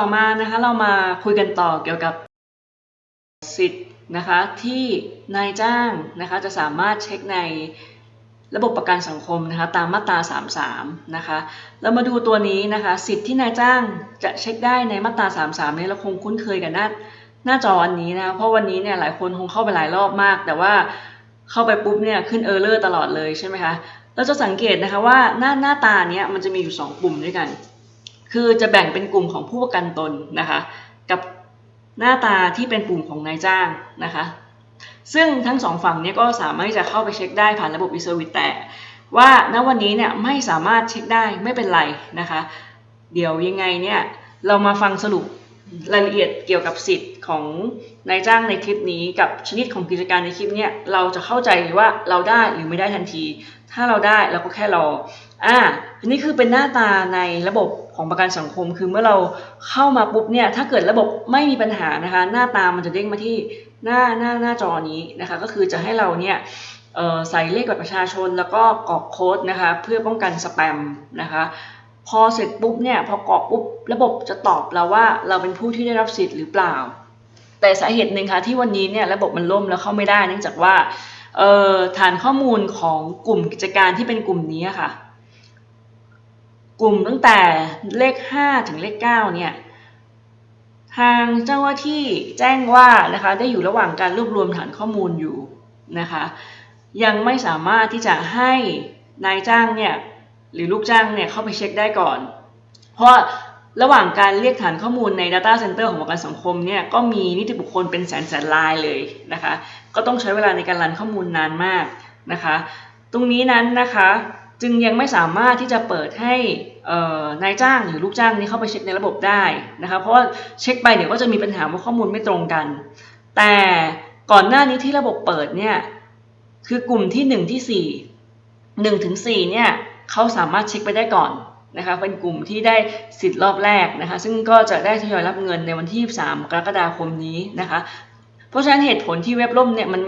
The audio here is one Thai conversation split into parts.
ต่อมานะคะเรามาคุยกันต่อเกี่ยวกับสิทธิ์นะคะที่นายจ้างนะคะจะสามารถเช็คในระบบประกันสังคมนะคะตามมาตรา 33 นะคะเรามาดูตัวนี้นะคะสิทธิ์ที่นายจ้างจะเช็คได้ในมาตรา 33เนี่ยเราคงคุ้นเคยกันหน้าหน้าจออันนี้นะะเพราะวันนี้เนี่ยหลายคนคงเข้าไปหลายรอบมาก แต่ว่าเข้าไปปุ๊บเนี่ยขึ้นเออร์เลอร์ตลอดเลยใช่ไหมคะเราจะสังเกตนะคะว่าหน้าหน้าตาเนี้ยมันจะมีอยู่ 2 ปุ่มด้วยกัน คือจะแบ่งเป็นกลุ่มของผู้ประกันตนนะคะ กับหน้าตาที่เป็นปุ่มของนายจ้างนะคะ ซึ่งทั้งสองฝั่งนี้ก็สามารถที่จะเข้าไปเช็คได้ผ่านระบบ e-service แต่ว่าณวันนี้เนี่ยไม่สามารถเช็คได้ไม่เป็นไรนะคะ เดี๋ยวยังไงเนี่ยเรามาฟังสรุปรายละเอียดเกี่ยวกับสิทธิ์ของนายจ้างในคลิปนี้กับชนิดของกิจการในคลิปเนี่ยเราจะเข้าใจว่าเราได้หรือไม่ได้ทันที ถ้าเราได้เราก็แค่รอ อ่าอันนี้คือเป็นหน้าตาในระบบของประกันสังคม คือเมื่อเราเข้ามาปุ๊บเนี่ย ถ้าเกิดระบบไม่มีปัญหานะคะ หน้าตามันจะเด้งมาที่หน้าหน้าหน้าจอนี้นะคะ ก็คือจะให้เราเนี่ยใส่เลขบัตรประชาชนแล้วก็กรอกโค้ดนะคะ เพื่อป้องกันสแปมนะคะ พอเสร็จปุ๊บเนี่ยพอกรอกปุ๊บระบบจะตอบเราว่าเราเป็นผู้ที่ได้รับสิทธิ์หรือเปล่า แต่สาเหตุหนึ่งค่ะที่วันนี้เนี่ยระบบมันล่มแล้วเข้าไม่ได้ เนื่องจากว่าฐานข้อมูลของกลุ่มกิจการที่เป็นกลุ่มนี้ค่ะ กลุ่มตั้งแต่เลข 5 ถึงเลข 9 เนี่ย ทางเจ้าหน้าที่แจ้งว่านะคะได้อยู่ระหว่างการรวบรวมฐานข้อมูลอยู่นะคะ ยังไม่สามารถที่จะให้นายจ้างเนี่ยหรือลูกจ้างเนี่ยเข้าไปเช็คได้ก่อน เพราะระหว่างการเรียกฐานข้อมูลใน Data Center ของประกันสังคมเนี่ยก็มีนิติบุคคลเป็นแสนแสนลายเลยนะคะ ก็ต้องใช้เวลาในการรันข้อมูลนานมากนะคะ ตรงนี้นั้นนะคะ จึงยังไม่สามารถที่จะเปิดให้นายจ้างหรือลูกจ้างนี้เข้าไปเช็คในระบบได้นะคะเพราะว่าเช็คไปเดี๋ยวก็จะมีปัญหาว่าข้อมูลไม่ตรงกัน แต่ก่อนหน้านี้ที่ระบบเปิดเนี่ยคือกลุ่มที่ 1 ที่ 4 1ถึง4เนี่ยเขาสามารถเช็คไปได้ก่อนนะคะเป็นกลุ่มที่ได้สิทธิ์รอบแรกนะคะซึ่งก็จะได้ทยอยรับเงินในวันที่ 3 กรกฎาคมนี้นะคะ เพราะฉะนั้นเหตุผลที่เว็บล่มเนี่ยมัน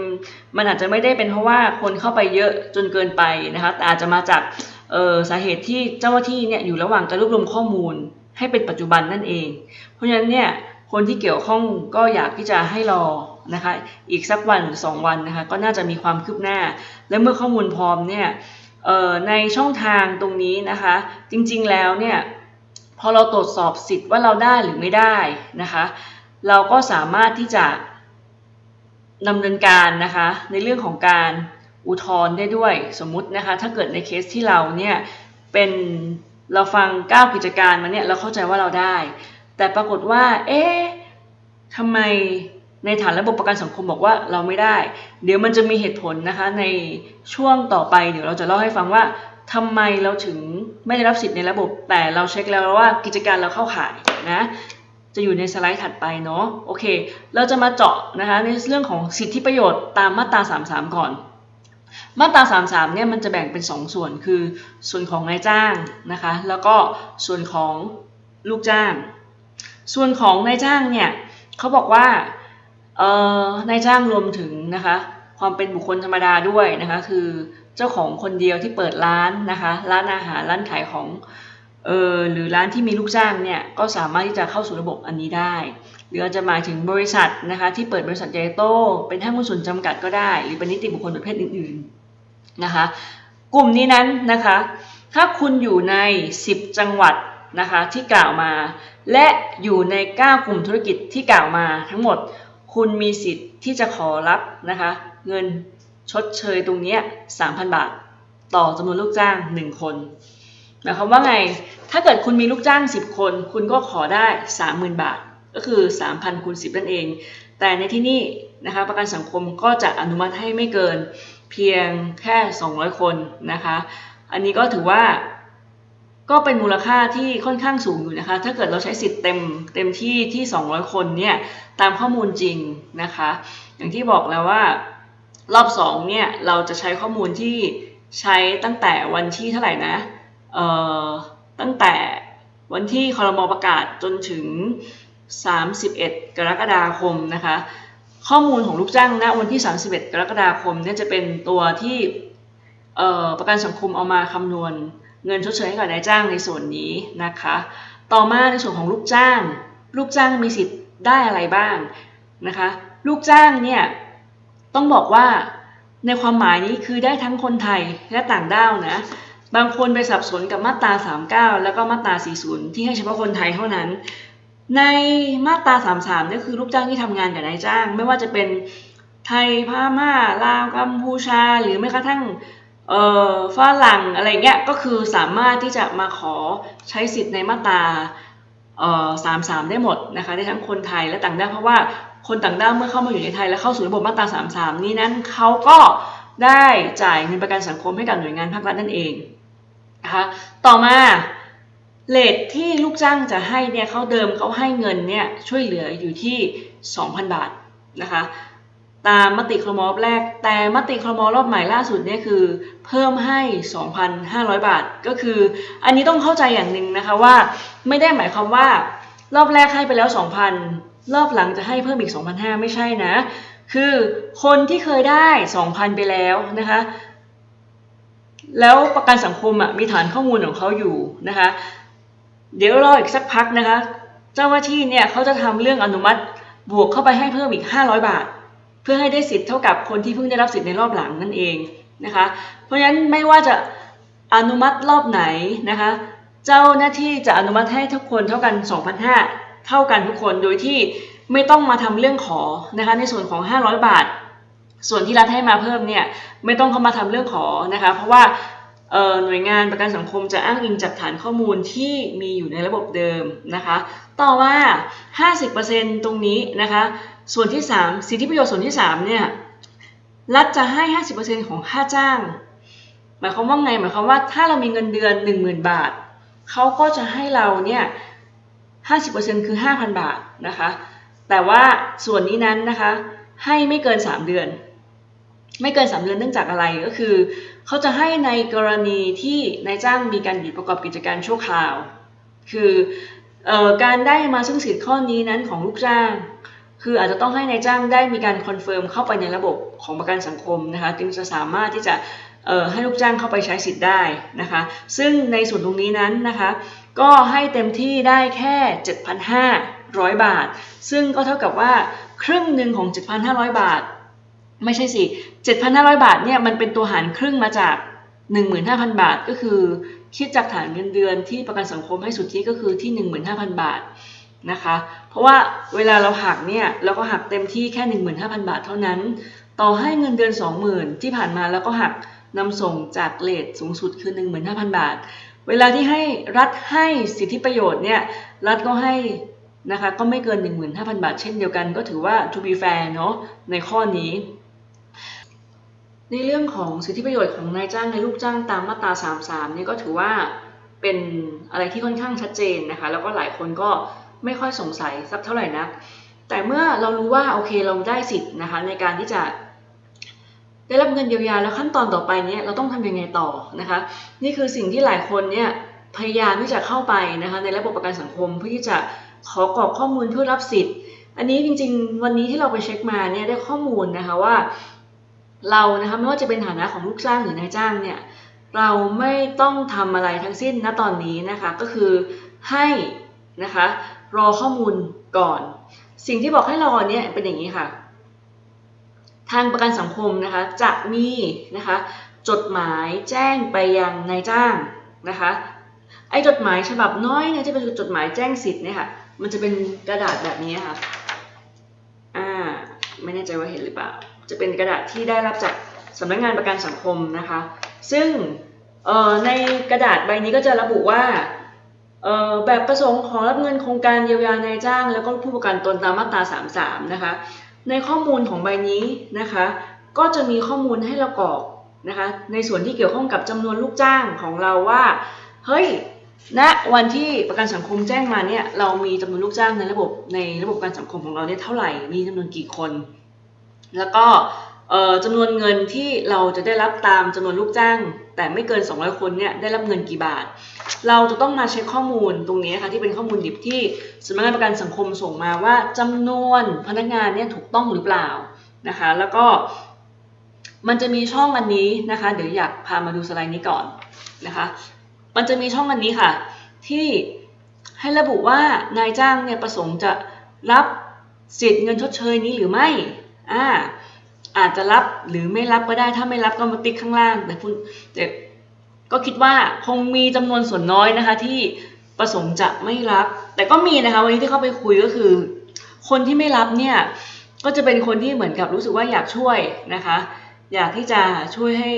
มันอาจจะไม่ได้เป็นเพราะว่าคนเข้าไปเยอะจนเกินไปนะคะแต่อาจจะมาจากสาเหตุที่เจ้าหน้าที่เนี่ยอยู่ระหว่างการรวบรวมข้อมูลให้เป็นปัจจุบันนั่นเอง เพราะฉะนั้นเนี่ยคนที่เกี่ยวข้องก็อยากที่จะให้รอนะคะอีกสักวันหรือสองวันนะคะก็น่าจะมีความคืบหน้า และเมื่อข้อมูลพร้อมเนี่ยในช่องทางตรงนี้นะคะ จริงๆแล้วเนี่ยพอเราตรวจสอบสิทธิ์ว่าเราได้หรือไม่ได้นะคะ เราก็สามารถที่จะ ดำเนินการนะคะในเรื่องของการอุทธรณ์ได้ด้วยสมมุตินะคะถ้าเกิดในเคสที่เราเนี่ยเป็นเราฟังก้ากิจการมาเนี่ยเราเข้าใจว่าเราได้ แต่ปรากฏว่า เอ๊ะทำไมในฐานระบบประกันสังคมบอกว่าเราไม่ได้ เดี๋ยวมันจะมีเหตุผลนะคะในช่วงต่อไปเดี๋ยวเราจะเล่าให้ฟังว่าทำไมเราถึงไม่ได้รับสิทธิ์ในระบบ แต่เราเช็คแล้วว่ากิจการเราเข้าข่ายนะ จะอยู่ในสไลด์ถัดไปเนาะโอเค เราจะมาเจาะนะคะในเรื่องของสิทธิประโยชน์ตามมาตรา 33 ก่อน มาตรา 33 เนี่ยมันจะแบ่งเป็น 2 ส่วนคือ ส่วนของนายจ้างนะคะแล้วก็ส่วนของลูกจ้าง ส่วนของนายจ้างเนี่ยเขาบอกว่าเอ่อนายจ้างรวมถึงนะคะความเป็นบุคคลธรรมดาด้วยนะคะคือเจ้าของคนเดียวที่เปิดร้านนะคะร้านอาหารร้านขายของ เออหรือร้านที่มีลูกจ้างเนี่ยก็สามารถที่จะเข้าสู่ระบบอันนี้ได้ หรืออาจจะหมายถึงบริษัทนะคะที่เปิดบริษัทใหญ่โต เป็นห้างหุ้นส่วนจำกัดก็ได้ หรือเป็นนิติบุคคลประเภทอื่นๆนะคะกลุ่มนี้นั้นนะคะถ้าคุณอยู่ใน 10 จังหวัดนะคะที่กล่าวมา และอยู่ใน 9 กลุ่มธุรกิจที่กล่าวมาทั้งหมด คุณมีสิทธิ์ที่จะขอรับนะคะเงินชดเชยตรงนี้3,000 บาท ต่อจำนวนลูกจ้าง 1 คน หมายความว่าไง ถ้าเกิดคุณมีลูกจ้าง 10 คน คุณก็ขอได้ 30,000 บาท ก็คือ 3,000คูณ10 นั่นเอง แต่ในที่นี่นะคะประกันสังคมก็จะอนุมัติให้ไม่เกินเพียงแค่ 200 คนนะคะ อันนี้ก็ถือว่าก็เป็นมูลค่าที่ค่อนข้างสูงอยู่นะคะ ถ้าเกิดเราใช้สิทธิ์เต็มเต็มที่ที่ 200 คนเนี่ย ตามข้อมูลจริงนะคะ อย่างที่บอกแล้วว่ารอบ 2 เนี่ย เราจะใช้ข้อมูลที่ใช้ตั้งแต่วันที่เท่าไหร่นะ ตั้งแต่วันที่คอรมอประกาศจนถึง 31 กรกฎาคมนะคะ ข้อมูลของลูกจ้างณนะวันที่ 31 กรกฎาคมเนี่ยจะเป็นตัวที่ประกันสังคมเอามาคำนวณเงินชดเชยให้กับนายจ้างในส่วนนี้นะคะ ต่อมาในส่วนของลูกจ้าง ลูกจ้างมีสิทธิ์ได้อะไรบ้างนะคะ ลูกจ้างเนี่ยต้องบอกว่าในความหมายนี้คือได้ทั้งคนไทยและต่างด้าวนะ บางคนไปสับสนกับมาตรา 39 แล้วก็มาตรา 40 ที่ให้เฉพาะคนไทยเท่านั้น ในมาตรา 33นี่คือลูกจ้างที่ทำงานกับนายจ้าง ไม่ว่าจะเป็นไทยพม่าลาวกัมพูชา หรือแม้กระทั่งเอ่อฝรั่งอะไรเงี้ยก็คือสามารถที่จะมาขอใช้สิทธิ์ในมาตราเอ่อ33ได้หมดนะคะได้ทั้งคนไทยและต่างด้าวเพราะว่าคนต่างด้าวเมื่อเข้ามาอยู่ในไทย และเข้าสู่ระบบมาตรา33นี้นั้นเขาก็ได้จ่ายเงินประกันสังคมให้กับหน่วยงานภาครัฐนั่นเอง นะคะต่อมาเลทที่ลูกจ้างจะให้เนี่ยเขาเดิมเขาให้เงินเนี่ยช่วยเหลืออยู่ที่ 2,000 บาทนะคะตามมติครมรอบแรก แต่มติครมรอบใหม่ล่าสุดเนี่ยคือเพิ่มให้ 2,500 บาท ก็คือ อันนี้ต้องเข้าใจอย่างหนึ่งนะคะว่า ไม่ได้หมายความว่ารอบแรกให้ไปแล้ว 2,000 รอบหลังจะให้เพิ่มอีก 2,500 ไม่ใช่นะ คือคนที่เคยได้ 2,000 ไปแล้วนะคะ แล้วประกันสังคมอะมีฐานข้อมูลของเขาอยู่นะคะ เดี๋ยวรออีกสักพักนะคะ เจ้าหน้าที่เนี่ยเขาจะทำเรื่องอนุมัติบวกเข้าไปให้เพิ่มอีก 500 บาท เพื่อให้ได้สิทธิ์เท่ากับคนที่เพิ่งได้รับสิทธิ์ในรอบหลังนั่นเองนะคะ เพราะฉะนั้นไม่ว่าจะอนุมัติรอบไหนนะคะ เจ้าหน้าที่จะอนุมัติให้ทุกคนเท่ากัน 2,500 เท่ากันทุกคนโดยที่ไม่ต้องมาทำเรื่องขอนะคะในส่วนของ 500 บาท ส่วนที่รัฐให้มาเพิ่มเนี่ยไม่ต้องเข้ามาทำเรื่องขอนะคะ เพราะว่าหน่วยงานประกันสังคมจะอ้างอิงจากฐานข้อมูลที่มีอยู่ในระบบเดิมนะคะ ต่อว่า 50%ตรงนี้นะคะ ส่วนที่ 3 สิทธิประโยชน์ส่วนที่ 3 เนี่ย รัฐจะให้ 50%ของค่าจ้าง หมายความว่าไง หมายความว่าถ้าเรามีเงินเดือน 10,000 บาท เขาก็จะให้เราเนี่ย 50%คือ 5,000 บาทนะคะ แต่ว่าส่วนนี้นั้นนะคะ ให้ไม่เกิน 3 เดือน ไม่เกิน 3 เดือนเนื่องจากอะไรก็คือ เขาจะให้ในกรณีที่นายจ้างมีการหยุดประกอบกิจการชั่วคราว คืออการได้มาซึ่งสิทธิ์ข้อนี้นั้นของลูกจ้าง คืออาจจะต้องให้นายจ้างได้มีการคอนเฟิร์มเข้าไปในระบบของประกันสังคมนะคะจึงจะสามารถที่จะให้ลูกจ้างเข้าไปใช้สิทธิ์ได้นะคะ ซึ่งในส่วนตรงนี้นั้นนะคะ ก็ให้เต็มที่ได้แค่ 7,500 บาท ซึ่งก็เท่ากับว่าครึ่งหนึ่งของ 7,500 บาท ไม่ใช่สิ 7,500 บาทเนี่ยมันเป็นตัวหารครึ่งมาจาก 15,000 บาทก็คือ คิดจากฐานเงินเดือนที่ประกันสังคมให้สุทธิก็คือที่ 15,000 บาทนะคะ เพราะว่าเวลาเราหักเนี่ยเราก็หักเต็มที่แค่ 15,000 บาทเท่านั้น ต่อให้เงินเดือน 20,000 ที่ผ่านมาแล้วก็หักนำส่งจากเลทสูงสุดคือ 15,000 บาท เวลาที่ให้รัฐให้สิทธิประโยชน์เนี่ยรัฐก็ให้นะคะก็ไม่เกิน 15,000 บาทเช่นเดียวกันก็ถือว่า to be fair เนาะในข้อนี้ ในเรื่องของสิทธิประโยชน์ของนายจ้างในลูกจ้างตามมาตรา 33เนี่ยก็ถือว่าเป็นอะไรที่ค่อนข้างชัดเจนนะคะ แล้วก็หลายคนก็ไม่ค่อยสงสัยสักเท่าไหร่นัก แต่เมื่อเรารู้ว่าโอเคเราได้สิทธิ์นะคะในการที่จะได้รับเงินเยียวยาแล้วขั้นตอนต่อไปเนี่ยเราต้องทำยังไงต่อนะคะ นี่คือสิ่งที่หลายคนเนี่ยพยายามที่จะเข้าไปนะคะในระบบประกันสังคมเพื่อที่จะขอกรอกข้อมูลเพื่อรับสิทธิ์ อันนี้จริง ๆ วันนี้ที่เราไปเช็คมาเนี่ยได้ข้อมูลนะคะว่า เรานะคะไม่ว่าจะเป็นฐานะของลูกจ้างหรือนายจ้างเนี่ยเราไม่ต้องทำอะไรทั้งสิ้นณตอนนี้นะคะก็คือให้นะคะรอข้อมูลก่อน สิ่งที่บอกให้รอเนี่ยเป็นอย่างนี้ค่ะ ทางประกันสังคมนะคะจะมีนะคะจดหมายแจ้งไปยังนายจ้างนะคะไอ้จดหมายฉบับน้อยเนี่ยที่เป็นจดหมายแจ้งสิทธิ์เนี่ยค่ะมันจะเป็นกระดาษแบบนี้ค่ะอ่าไม่แน่ใจว่าเห็นหรือเปล่า จะเป็นกระดาษที่ได้รับจากสำนักงานประกันสังคมนะคะ ซึ่งในกระดาษใบนี้ก็จะระบุว่าแบบประสงค์ขอรับเงินโครงการเยียวยานายจ้าง แล้วก็ผู้ประกันตนตามมาตรา 33 นะคะ ในข้อมูลของใบนี้นะคะ ก็จะมีข้อมูลให้เรากรอกนะคะ ในส่วนที่เกี่ยวข้องกับจำนวนลูกจ้างของเราว่า เฮ้ยณวันที่ประกันสังคมแจ้งมาเนี่ยเรามีจำนวนลูกจ้างในระบบในระบบประกันสังคมของเราเนี่ยเท่าไหร่ มีจำนวนกี่คน แล้วก็จำนวนเงินที่เราจะได้รับตามจำนวนลูกจ้าง แต่ไม่เกิน 200 คนเนี่ยได้รับเงินกี่บาท เราจะต้องมาเช็คข้อมูลตรงนี้ค่ะที่เป็นข้อมูลดิบที่สำนักงานประกันสังคมส่งมาว่าจำนวนพนักงานเนี่ยถูกต้องหรือเปล่านะคะแล้วก็มันจะมีช่องอันนี้นะคะ เดี๋ยวอยากพามาดูสไลด์นี้ก่อนนะคะ มันจะมีช่องอันนี้ค่ะ ที่ให้ระบุว่านายจ้างเนี่ยประสงค์จะรับสิทธิ์เงินชดเชยนี้หรือไม่ อ่าอาจจะรับหรือไม่รับก็ได้ถ้าไม่รับก็มาติ๊กข้างล่าง แต่คุณแต่ก็คิดว่าคงมีจำนวนส่วนน้อยนะคะ ที่ประสงค์จะไม่รับ แต่ก็มีนะคะวันนี้ที่เข้าไปคุยก็คือ คนที่ไม่รับเนี่ยก็จะเป็นคนที่เหมือนกับรู้สึกว่าอยากช่วยนะคะ อยากที่จะช่วยให้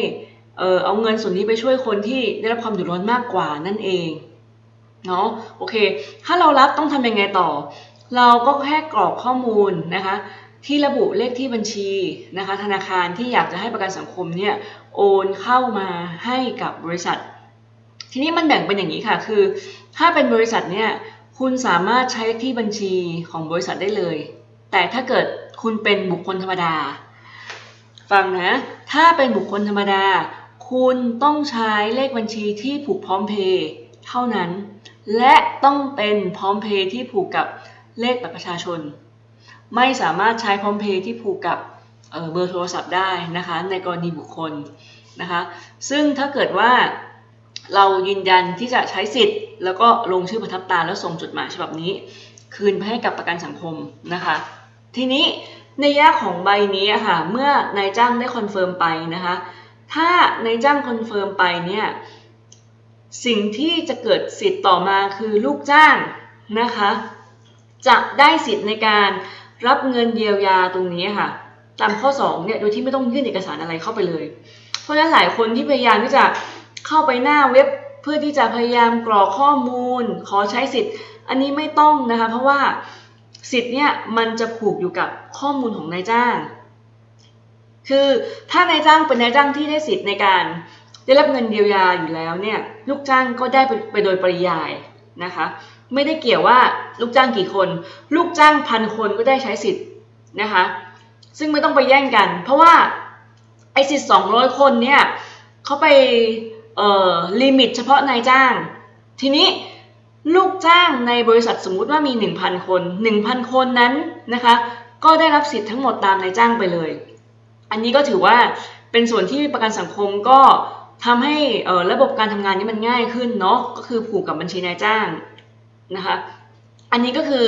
เออเอาเงินส่วนนี้ไปช่วยคนที่ได้รับความเดือดร้อนมากกว่านั่นเองเนาะโอเค ถ้าเรารับต้องทำยังไงต่อ เราก็แค่กรอกข้อมูลนะคะ ที่ระบุเลขที่บัญชีนะคะธนาคารที่อยากจะให้ประกันสังคมเนี่ยโอนเข้ามาให้กับบริษัท ทีนี้มันแบ่งเป็นอย่างนี้ค่ะ คือ ถ้าเป็นบริษัทเนี่ยคุณสามารถใช้ที่บัญชีของบริษัทได้เลย แต่ถ้าเกิดคุณเป็นบุคคลธรรมดา ฟังนะ ถ้าเป็นบุคคลธรรมดา คุณต้องใช้เลขบัญชีที่ผูกพร้อมเพย์เท่านั้น และต้องเป็นพร้อมเพย์ที่ผูกกับเลขบัตรประชาชน ไม่สามารถใช้พร้อมเพย์ที่ผูกกับเเบอร์โทรศัพท์ได้นะคะในกรณีบุคคลนะคะซึ่งถ้าเกิดว่าเรายืนยันที่จะใช้สิทธิ์ แล้วก็ลงชื่อประทับตราแล้วส่งจดหมายฉบับนี้ คืนไปให้กับประกันสังคมนะคะ ทีนี้ในแยะของใบนี้ค่ะเมื่อนายจ้างได้คอนเฟิร์มไปนะคะถ้านายจ้างคอนเฟิร์มไปเนี่ยสิ่งที่จะเกิดสิทธิ์ต่อมาคือลูกจ้างนะคะจะได้สิทธิ์ในการ รับเงินเยียวยาตรงนี้ค่ะ ตามข้อ2เนี่ยโดยที่ไม่ต้องยื่นเอกสารอะไรเข้าไปเลย เพราะฉะนั้นหลายคนที่พยายามที่จะเข้าไปหน้าเว็บเพื่อที่จะพยายามกรอกข้อมูล ขอใช้สิทธิ์ อันนี้ไม่ต้องนะคะ เพราะว่าสิทธิ์เนี่ยมันจะผูกอยู่กับข้อมูลของนายจ้าง คือถ้านายจ้างเป็นนายจ้างที่ได้สิทธิ์ในการได้รับเงินเยียวยาอยู่แล้วเนี่ยลูกจ้างก็ได้ไปไปโดยปริยายนะคะ ไม่ได้เกี่ยวว่าลูกจ้างกี่คน ลูกจ้างพันคนก็ได้ใช้สิทธิ์นะคะ ซึ่งไม่ต้องไปแย่งกัน เพราะว่าไอ้สิทธิ์สองร้อยคนเนี่ยเขาไปเอ่อลิมิตเฉพาะนายจ้าง ทีนี้ลูกจ้างในบริษัทสมมุติว่ามี 1,000 คน 1,000 คนนั้นนะคะ ก็ได้รับสิทธิ์ทั้งหมดตามนายจ้างไปเลย อันนี้ก็ถือว่าเป็นส่วนที่ประกันสังคมก็ทำให้ระบบการทำงานนี้มันง่ายขึ้นเนาะก็คือผูกกับบัญชีนายจ้าง นะคะอันนี้ก็คือ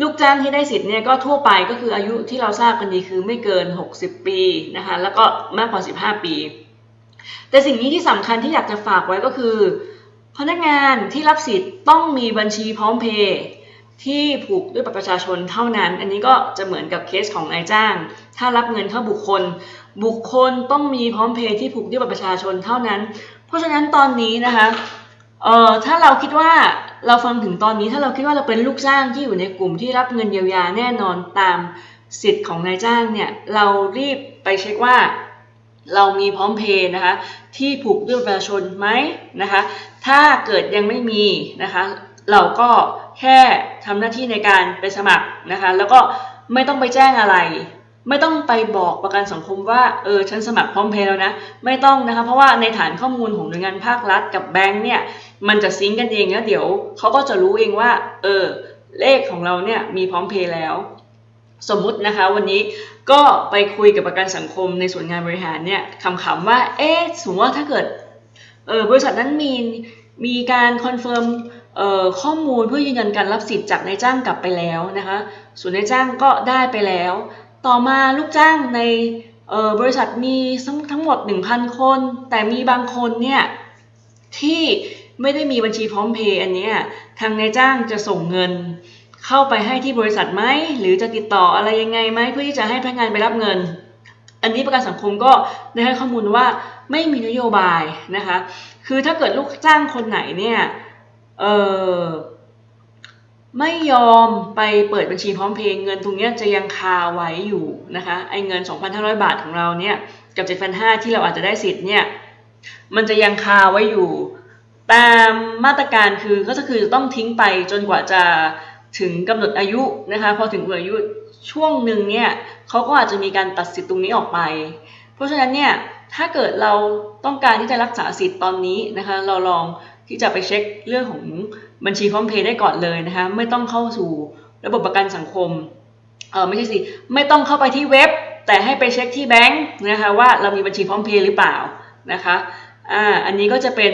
ลูกจ้างที่ได้สิทธิ์เนี่ยก็ทั่วไปก็คืออายุที่เราทราบกันดีคือไม่เกิน 60 ปีนะคะแล้วก็มากกว่า 15 ปี แต่สิ่งนี้ที่สำคัญที่อยากจะฝากไว้ก็คือ พนักงานที่รับสิทธิ์ต้องมีบัญชีพร้อมเพย์ที่ผูกด้วยบัตรประชาชนเท่านั้น อันนี้ก็จะเหมือนกับเคสของนายจ้าง ถ้ารับเงินเข้าบุคคล บุคคลต้องมีพร้อมเพย์ที่ผูกด้วยบัตรประชาชนเท่านั้น เพราะฉะนั้นตอนนี้นะคะเอ่อถ้าเราคิดว่า เราฟังถึงตอนนี้ถ้าเราคิดว่าเราเป็นลูกจ้างที่อยู่ในกลุ่มที่รับเงินเยียวยาแน่นอนตามสิทธิ์ของนายจ้างเนี่ยเรารีบไปเช็คว่าเรามีพร้อมเพย์นะคะที่ผูกด้วยประชาชนไหมนะคะถ้าเกิดยังไม่มีนะคะเราก็แค่ทำหน้าที่ในการไปสมัครนะคะแล้วก็ไม่ต้องไปแจ้งอะไร ไม่ต้องไปบอกประกันสังคมว่าเออฉันสมัครพร้อมเพย์แล้วนะ ไม่ต้องนะคะเพราะว่าในฐานข้อมูลของหน่วยงานภาครัฐกับแบงก์เนี่ยมันจะซิงก์กันเองแล้วเดี๋ยวเขาก็จะรู้เองว่าเออเลขของเราเนี่ยมีพร้อมเพย์แล้ว สมมุตินะคะวันนี้ก็ไปคุยกับประกันสังคมในส่วนงานบริหารเนี่ยคำๆว่าเอ๊ะสมมติว่าถ้าเกิดเออบริษัทนั้นมีมีการคอนเฟิร์มเอ่อข้อมูลเพื่อยืนยันการรับสิทธิ์จากนายจ้างกลับไปแล้วนะคะส่วนนายจ้างก็ได้ไปแล้ว ต่อมาลูกจ้างในบริษัทมีทั้งทั้งหมด 1,000 คน แต่มีบางคนเนี่ยที่ไม่ได้มีบัญชีพร้อมเพย์อันนี้ทางนายจ้างจะส่งเงิน เข้าไปให้ที่บริษัทไหมหรือจะติดต่ออะไรยังไงไหมเพื่อที่จะให้พนักงานไปรับเงิน อันนี้ประกันสังคมก็ได้ให้ข้อมูลว่าไม่มีนโยบายนะคะ คือถ้าเกิดลูกจ้างคนไหนเนี่ยเออ ไม่ยอมไปเปิดบัญชีพร้อมเพย์เงินตรงนี้จะยังคาไว้อยู่นะคะไอ้เงิน 2,500 บาทของเราเนี่ยกับ 7,500 ที่เราอาจจะได้สิทธิ์เนี่ยมันจะยังคาไว้อยู่ ตามมาตรการคือก็จะคือต้องทิ้งไปจนกว่าจะถึงกำหนดอายุนะคะพอถึงอายุช่วงหนึ่งเนี่ยเขาก็อาจจะมีการตัดสิทธิ์ตรงนี้ออกไป เพราะฉะนั้นเนี่ยถ้าเกิดเราต้องการที่จะรักษาสิทธิ์ตอนนี้นะคะเราลอง ที่จะไปเช็คเรื่องของบัญชีพร้อมเพย์ได้ก่อนเลยนะคะไม่ต้องเข้าสู่ระบบประกันสังคมเออไม่ใช่สิไม่ต้องเข้าไปที่เว็บ แต่ให้ไปเช็คที่แบงค์นะคะว่าเรามีบัญชีพร้อมเพย์หรือเปล่านะคะอ่าอันนี้ก็จะเป็น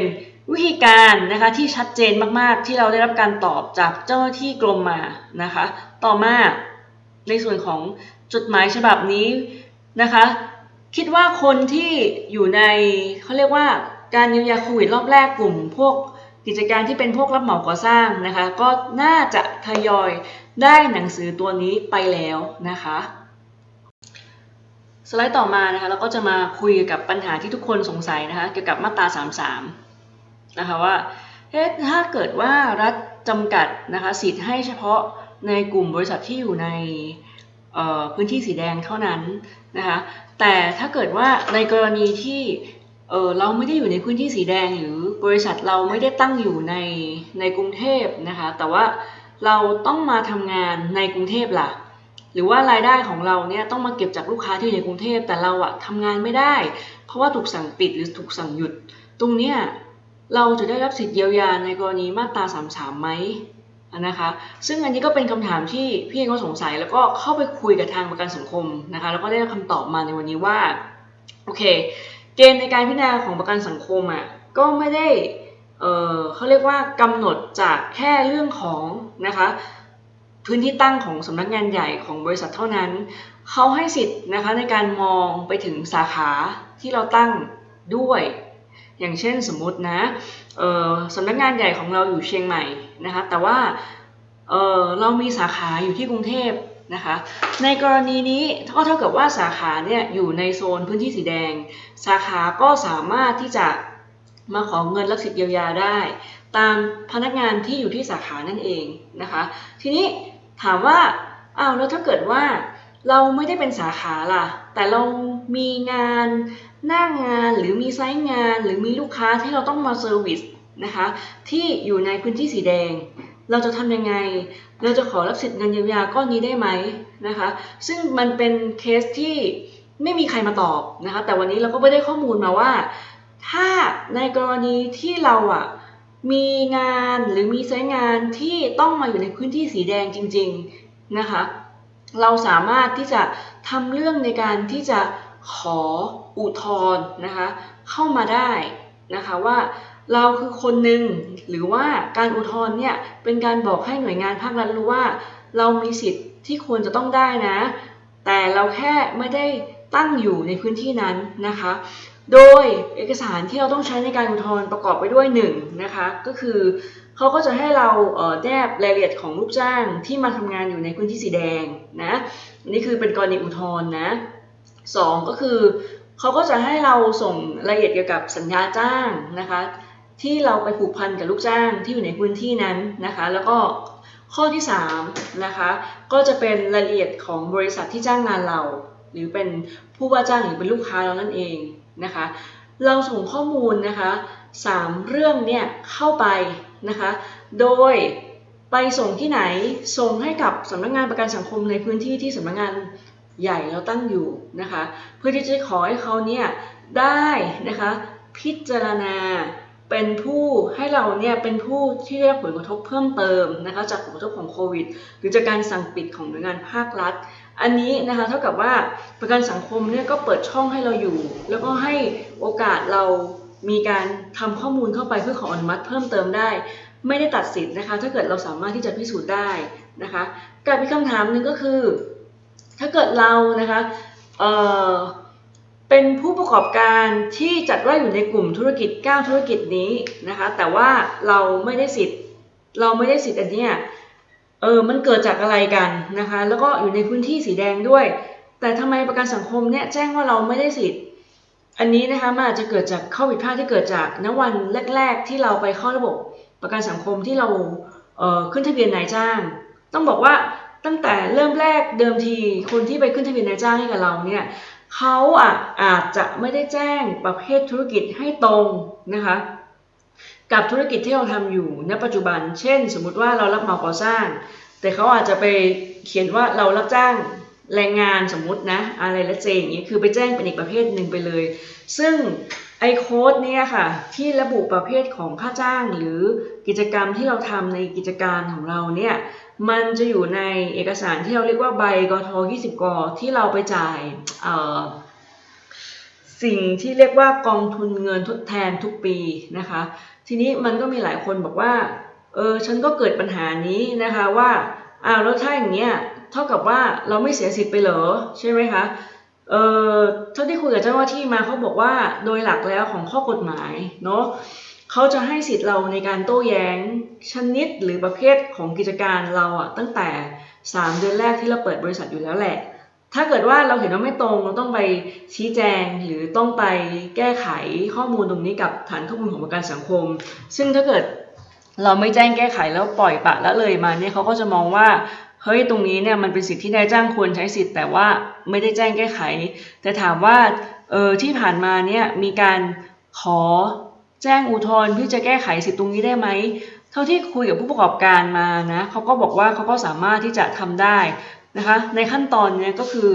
วิธีการนะคะที่ชัดเจนมากๆ ที่เราได้รับการตอบจากเจ้าหน้าที่กรมมานะคะต่อมาในส่วนของจดหมายฉบับนี้นะคะ คิดว่าคนที่อยู่ในเขาเรียกว่า การเยียวยาโควิดรอบแรกกลุ่มพวกกิจการที่เป็นพวกรับเหมาก่อสร้างนะคะ ก็น่าจะทยอยได้หนังสือตัวนี้ไปแล้วนะคะสไลด์ต่อมานะคะเราก็จะมาคุยกับปัญหาที่ทุกคนสงสัยนะคะเกี่ยวกับมาตรา 33 นะคะว่าเอ๊ะถ้าเกิดว่ารัฐจำกัดนะคะสิทธิ์ให้เฉพาะในกลุ่มบริษัทที่อยู่ในพื้นที่สีแดงเท่านั้นนะคะแต่ถ้าเกิดว่าในกรณีที่ เออเราไม่ได้อยู่ในพื้นที่สีแดงหรือบริษัทเราไม่ได้ตั้งอยู่ในในกรุงเทพนะคะ แต่ว่าเราต้องมาทำงานในกรุงเทพล่ะ หรือว่ารายได้ของเราเนี่ยต้องมาเก็บจากลูกค้าที่อยู่ในกรุงเทพแต่เราอะทำงานไม่ได้ เพราะว่าถูกสั่งปิดหรือถูกสั่งหยุด ตรงเนี้ยเราจะได้รับสิทธิเยียวยาในกรณีมาตรา33ไหมนะคะ ซึ่งอันนี้ก็เป็นคำถามที่พี่เองก็สงสัยแล้วก็เข้าไปคุยกับทางประกันสังคมนะคะ แล้วก็ได้รับคำตอบมาในวันนี้ว่า โอเค เกณฑ์ในการพิจารณาของประกันสังคมอะก็ไม่ได้เเขาเรียกว่ากำหนดจากแค่เรื่องของนะคะพื้นที่ตั้งของสำนักงานใหญ่ของบริษัทเท่านั้น เขาให้สิทธิ์นะคะในการมองไปถึงสาขาที่เราตั้งด้วย อย่างเช่นสมมุตินะสำนักงานใหญ่ของเราอยู่เชียงใหม่นะคะแต่ว่าเเรามีสาขาอยู่ที่กรุงเทพ นะคะในกรณีนี้ก็เท่ากับว่าสาขาเนี่ยอยู่ในโซนพื้นที่สีแดง สาขาก็สามารถที่จะมาขอเงินรับสิทธิเยียวยาได้ ตามพนักงานที่อยู่ที่สาขานั่นเองนะคะ ทีนี้ถามว่าอ้าวแล้วถ้าเกิดว่าเราไม่ได้เป็นสาขาล่ะ แต่เรามีงานหน้างานหรือมีไซต์งาน หรือมีลูกค้าที่เราต้องมาเซอร์วิสนะคะที่อยู่ในพื้นที่สีแดง เราจะทำยังไง เราจะขอรับสิทธิ์เงินเยียวยาก้อนนี้ได้ไหมนะคะ ซึ่งมันเป็นเคสที่ไม่มีใครมาตอบนะคะ แต่วันนี้เราก็ไม่ได้ข้อมูลมาว่า ถ้าในกรณีที่เราอะมีงานหรือมีไซต์งานที่ต้องมาอยู่ในพื้นที่สีแดงจริง ๆนะคะ เราสามารถที่จะทำเรื่องในการที่จะขออุทธรณ์นะคะ เข้ามาได้นะคะว่า เราคือคนหนึ่งหรือว่าการอุทธรณ์เนี่ยเป็นการบอกให้หน่วยงานภาครัฐรู้ว่า เรามีสิทธิ์ที่ควรจะต้องได้นะ แต่เราแค่ไม่ได้ตั้งอยู่ในพื้นที่นั้นนะคะ โดยเอกสารที่เราต้องใช้ในการอุทธรณ์ประกอบไปด้วย1นะคะก็คือเขาก็จะให้เราเแนบรายละเอียดของลูกจ้างที่มาทำงานอยู่ในพื้นที่สีแดงนะนนี้คือเป็นกรณีอุทธรณ์นะสองก็คือเขาก็จะให้เราส่งรายละเอียดเกี่ยวกับสัญญาจ้างนะคะ ที่เราไปผูกพันกับลูกจ้างที่อยู่ในพื้นที่นั้นนะคะ แล้วก็ข้อที่3นะคะก็จะเป็นรายละเอียดของบริษัทที่จ้างงานเรา หรือเป็นผู้ว่าจ้างหรือเป็นลูกค้าเรานั่นเองนะคะ เราส่งข้อมูลนะคะสามเรื่องเนี่ยเข้าไปนะคะ โดยไปส่งที่ไหนส่งให้กับสำนักงานประกันสังคมในพื้นที่ที่สำนักงานใหญ่เราตั้งอยู่นะคะ เพื่อที่จะขอให้เขาเนี่ยได้นะคะพิจารณา เป็นผู้ให้เราเนี่ยเป็นผู้ที่ได้รับผลกระทบเพิ่มเติมนะคะจากผลกระทบของโควิด หรือจากการสั่งปิดของหน่วยงานภาครัฐ อันนี้นะคะเท่ากับว่าประกันสังคมเนี่ยก็เปิดช่องให้เราอยู่ แล้วก็ให้โอกาสเรามีการทำข้อมูลเข้าไปเพื่อขออนุมัติเพิ่มเติมได้ ไม่ได้ตัดสินนะคะ ถ้าเกิดเราสามารถที่จะพิสูจน์ได้นะคะกับอีกคำถามหนึ่งก็คือ ถ้าเกิดเรานะคะเอ่อ เป็นผู้ประกอบการที่จัดว่าอยู่ในกลุ่มธุรกิจ 9 ธุรกิจนี้นะคะ แต่ว่าเราไม่ได้สิทธิ์ เราไม่ได้สิทธิ์อันเนี้ยเออมันเกิดจากอะไรกันนะคะ แล้วก็อยู่ในพื้นที่สีแดงด้วย แต่ทำไมประกันสังคมเนี่ยแจ้งว่าเราไม่ได้สิทธิ์ อันนี้นะคะมันอาจจะเกิดจากข้อผิดพลาดที่เกิดจากณวันแรก ๆ ที่เราไปเข้าระบบประกันสังคมที่เราเอ่อขึ้นทะเบียนนายจ้าง ต้องบอกว่าตั้งแต่เริ่มแรกเดิมทีคนที่ไปขึ้นทะเบียนนายจ้างให้กับเราเนี่ยเขาอะอาจจะไม่ได้แจ้งประเภทธุรกิจให้ตรงนะคะกับธุรกิจที่เราทำอยู่ณปัจจุบัน เช่น สมมุติว่าเรารับเหมาก่อสร้าง แต่เขาอาจจะไปเขียนว่าเรารับจ้างแรงงานสมมุตินะ อะไรละเจอย่างนี้คือไปแจ้งเป็นอีกประเภทหนึ่งไปเลย ซึ่งไอโค้ดเนี่ยค่ะที่ระบุประเภทของค่าจ้างหรือกิจกรรมที่เราทำในกิจการของเราเนี่ย มันจะอยู่ในเอกสารที่เราเรียกว่าใบกท20กที่เราไปจ่ายสิ่งที่เรียกว่ากองทุนเงินทดแทนทุกปีนะคะ ทีนี้มันก็มีหลายคนบอกว่าเออฉันก็เกิดปัญหานี้นะคะว่าอ้าวแล้วถ้าอย่างเงี้ยเท่ากับว่าเราไม่เสียสิทธิ์ไปเหรอใช่ไหมคะเออเท่าที่คุยกับเจ้าหน้าที่มาเขาบอกว่าโดยหลักแล้วของข้อกฎหมายเนาะ เขาจะให้สิทธิ์เราในการโต้แย้งชนิดหรือประเภทของกิจการเราอะตั้งแต่ 3 เดือนแรกที่เราเปิดบริษัทอยู่แล้วแหละ ถ้าเกิดว่าเราเห็นว่าไม่ตรงเราต้องไปชี้แจงหรือต้องไปแก้ไขข้อมูลตรงนี้กับฐานข้อมูลของประกันสังคม ซึ่งถ้าเกิดเราไม่แจ้งแก้ไขแล้วปล่อยปะละเลยมาเนี่ยเขาก็จะมองว่าเฮ้ยตรงนี้เนี่ยมันเป็นสิทธิที่นายจ้างควรใช้สิทธิ์แต่ว่าไม่ได้แจ้งแก้ไข แต่ถามว่าเออที่ผ่านมาเนี่ยมีการขอ แจ้งอุทธรณ์เพื่อจะแก้ไขสิทธิ์ตรงนี้ได้ไหมเท่าที่คุยกับผู้ประกอบการมานะเขาก็บอกว่าเขาก็สามารถที่จะทำได้นะคะในขั้นตอนนี้ก็คือ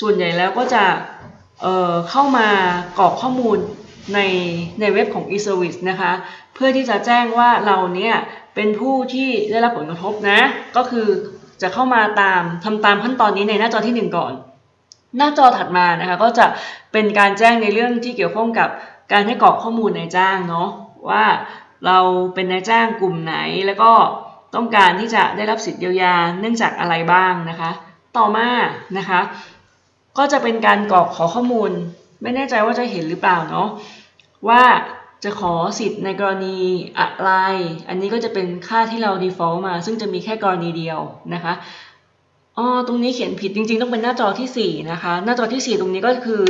ส่วนใหญ่แล้วก็จะเเข้ามากรอกข้อมูลในในเว็บของ e-service นะคะเพื่อที่จะแจ้งว่าเราเนี่ยเป็นผู้ที่ได้รับผลกระทบนะ ก็คือจะเข้ามาตามทำตามขั้นตอนนี้ในหน้าจอที่ 1 ก่อน หน้าจอถัดมานะคะก็จะเป็นการแจ้งในเรื่องที่เกี่ยวข้องกับ การให้กรอกข้อมูลนายจ้างเนาะว่าเราเป็นนายจ้างกลุ่มไหนแล้วก็ต้องการที่จะได้รับสิทธิเยียวยาเนื่องจากอะไรบ้างนะคะ ต่อมานะคะ ก็จะเป็นการกรอกขอข้อมูล ไม่แน่ใจว่าจะเห็นหรือเปล่าเนาะว่าจะขอสิทธิ์ในกรณีอะไร อันนี้ก็จะเป็นค่าที่เรา default มา ซึ่งจะมีแค่กรณีเดียวนะคะอ๋อตรงนี้เขียนผิดจริงๆ ต้องเป็นหน้าจอที่4นะคะ หน้าจอที่ 4 ตรงนี้ก็คือ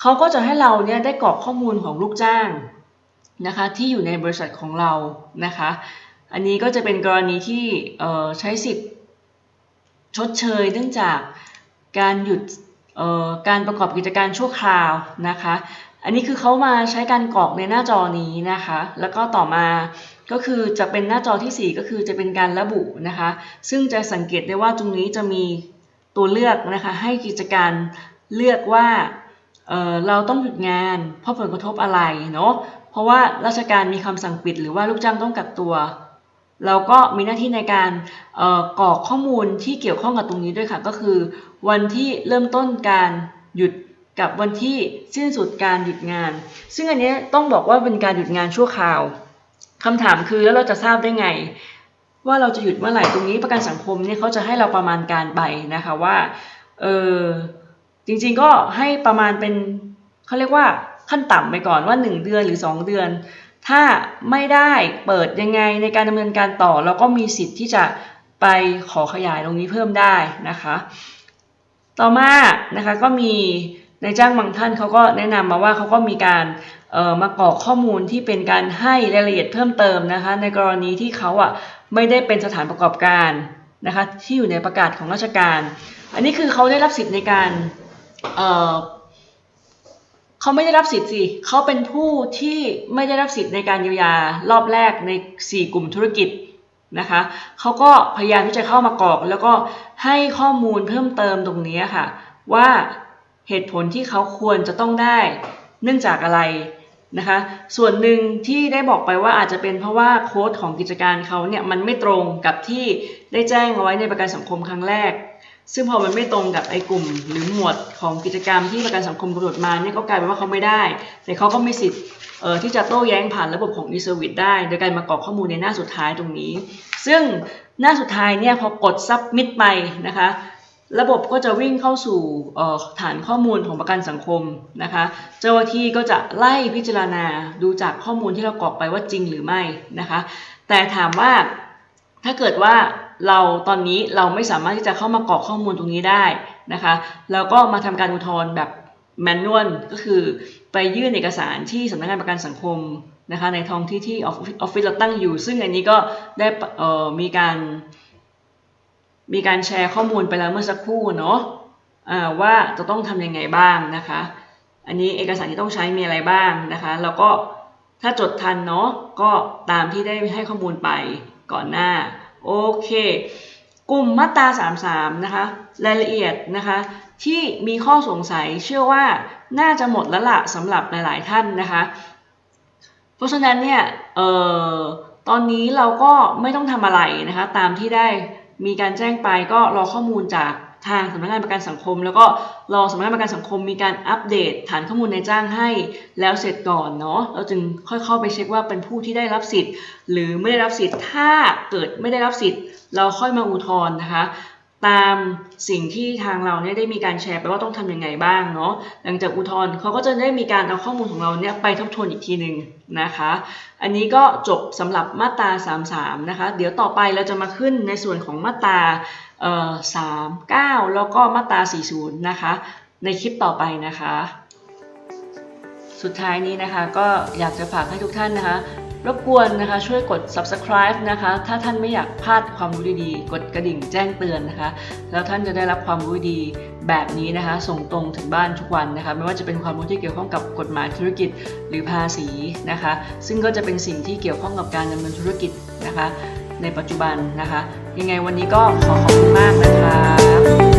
เขาก็จะให้เราเนี่ยได้กรอกข้อมูลของลูกจ้างนะคะที่อยู่ในบริษัทของเรานะคะ อันนี้ก็จะเป็นกรณีที่ใช้สิทธิ์ชดเชยเนื่องจากการหยุดการประกอบกิจการชั่วคราวนะคะ อันนี้คือเขามาใช้การกรอกในหน้าจอนี้นะคะ แล้วก็ต่อมาก็คือจะเป็นหน้าจอที่ 4 ก็คือจะเป็นการระบุนะคะ ซึ่งจะสังเกตได้ว่าตรงนี้จะมีตัวเลือกนะคะให้กิจการเลือกว่า เเราต้องหยุดงาน เพราะผลกระทบอะไรเนาะเพราะว่าราชการมีคำสั่งปิด หรือว่าลูกจ้างต้องกักตัว เราก็มีหน้าที่ในการกรอกข้อมูลที่เกี่ยวข้องกับตรงนี้ด้วยค่ะ ก็คือ วันที่เริ่มต้นการหยุดกับวันที่สิ้นสุดการหยุดงาน ซึ่งอันนี้ต้องบอกว่าเป็นการหยุดงานชั่วคราวคำถามคือแล้วเราจะทราบได้ไง ว่าเราจะหยุดเมื่อไหร่ตรงนี้ประกันสังคมเนี่ยเขาจะให้เราประมาณการไปนะคะว่าเออ จริงๆก็ให้ประมาณเป็นเขาเรียกว่าขั้นต่ำไปก่อนว่า 1 เดือนหรือ 2 เดือน ถ้าไม่ได้เปิดยังไงในการดำเนินการต่อเราก็มีสิทธิ์ที่จะไปขอขยายตรงนี้เพิ่มได้นะคะ ต่อมานะคะก็มีในจ้างบางท่านเขาก็แนะนำมาว่าเขาก็มีการมากรอกข้อมูลที่เป็นการให้รายละเอียดเพิ่มเติมนะคะ ในกรณีที่เขาอะไม่ได้เป็นสถานประกอบการนะคะที่อยู่ในประกาศของราชการ อันนี้คือเขาได้รับสิทธิ์ในการ เเขาไม่ได้รับสิทธิ์สิเขาเป็นผู้ที่ไม่ได้รับสิทธิ์ในการเยียวยารอบแรกใน 4 กลุ่มธุรกิจนะคะเขาก็พยายามที่จะเข้ามากรอกแล้วก็ให้ข้อมูลเพิ่มเติมตรงนี้ค่ะ ว่าเหตุผลที่เขาควรจะต้องได้ เนื่องจากอะไรนะคะ ส่วนหนึ่งที่ได้บอกไปว่าอาจจะเป็นเพราะว่าโค้ดของกิจการเขาเนี่ยมันไม่ตรงกับที่ได้แจ้งเอาไว้ในประกันสังคมครั้งแรก ซึ่งพอมันไม่ตรงกับไอ้กลุ่มหรือหมวดของกิจกรรมที่ประกันสังคมกำหนดมาเนี่ยก็กลายเป็นว่าเขาไม่ได้ แต่เขาก็มีสิทธิ์ที่จะโต้แย้งผ่านระบบของ e-service ได้ โดยการมากรอกข้อมูลในหน้าสุดท้ายตรงนี้ ซึ่งหน้าสุดท้ายเนี่ยพอกด submit ไปนะคะระบบก็จะวิ่งเข้าสู่ฐานข้อมูลของประกันสังคมนะคะ เจ้าหน้าที่ก็จะไล่พิจารณาดูจากข้อมูลที่เรากรอกไปว่าจริงหรือไม่นะคะ แต่ถามว่าถ้าเกิดว่า เราตอนนี้เราไม่สามารถที่จะเข้ามากรอกข้อมูลตรงนี้ได้นะคะแล้วก็มาทำการอุทธรณ์แบบแมนนวลก็คือไปยื่นเอกสารที่สำนักงานประกันสังคมนะคะในท้องที่ที่ออฟฟิศเราตั้งอยู่ ซึ่งอันนี้ก็ได้มีการมีการแชร์ข้อมูลไปแล้วเมื่อสักครู่เนาะว่าจะต้องทำยังไงบ้างนะคะ อันนี้เอกสารที่ต้องใช้มีอะไรบ้างนะคะแล้วก็ถ้าจดทันเนาะก็ตามที่ได้ให้ข้อมูลไปก่อนหน้า โอเค กลุ่มมาตรา 33 นะคะ รายละเอียดนะคะ ที่มีข้อสงสัยเชื่อว่าน่าจะหมดแล้วละสำหรับหลาย ๆ ท่านนะคะ เพราะฉะนั้นเนี่ยเอ่อตอนนี้เราก็ไม่ต้องทำอะไรนะคะ ตามที่ได้มีการแจ้งไปก็รอข้อมูลจาก ทางสำนักงานประกันสังคม แล้วก็รอสำนักงานประกันสังคมมีการอัปเดตฐานข้อมูลในายจ้างให้แล้วเสร็จก่อนเนาะเราจึงค่อยเข้าไปเช็คว่าเป็นผู้ที่ได้รับสิทธิ์ หรือไม่ได้รับสิทธิ์ถ้าเกิดไม่ได้รับสิทธิ์ เราค่อยมาอุทธรณ์นะคะตามสิ่งที่ทางเราเนี่ยได้มีการแชร์ไปว่าต้องทำยังไงบ้างเนาะหลังจากอุทธรณ์เขาก็จะได้มีการเอาข้อมูลของเราเนี่ยไปทบทวนอีกทีหนึ่งนะคะ อันนี้ก็จบสำหรับมาตรา 33 นะคะ เดี๋ยวต่อไปเราจะมาขึ้นในส่วนของมาตรา เอ่อ39แล้วก็มาตรา 40 นะคะ ในคลิปต่อไปนะคะ สุดท้ายนี้นะคะก็อยากจะฝากให้ทุกท่านนะคะรบกวนนะคะช่วยกด subscribe นะคะ ถ้าท่านไม่อยากพลาดความรู้ดีๆ กดกระดิ่งแจ้งเตือนนะคะ แล้วท่านจะได้รับความรู้ดีแบบนี้นะคะ ส่งตรงถึงบ้านทุกวันนะคะ ไม่ว่าจะเป็นความรู้ที่เกี่ยวข้องกับกฎหมายธุรกิจหรือภาษีนะคะ ซึ่งก็จะเป็นสิ่งที่เกี่ยวข้องกับการดำเนินธุรกิจนะคะ ในปัจจุบันนะคะ ยังไงวันนี้ก็ขอขอบคุณมากนะคะ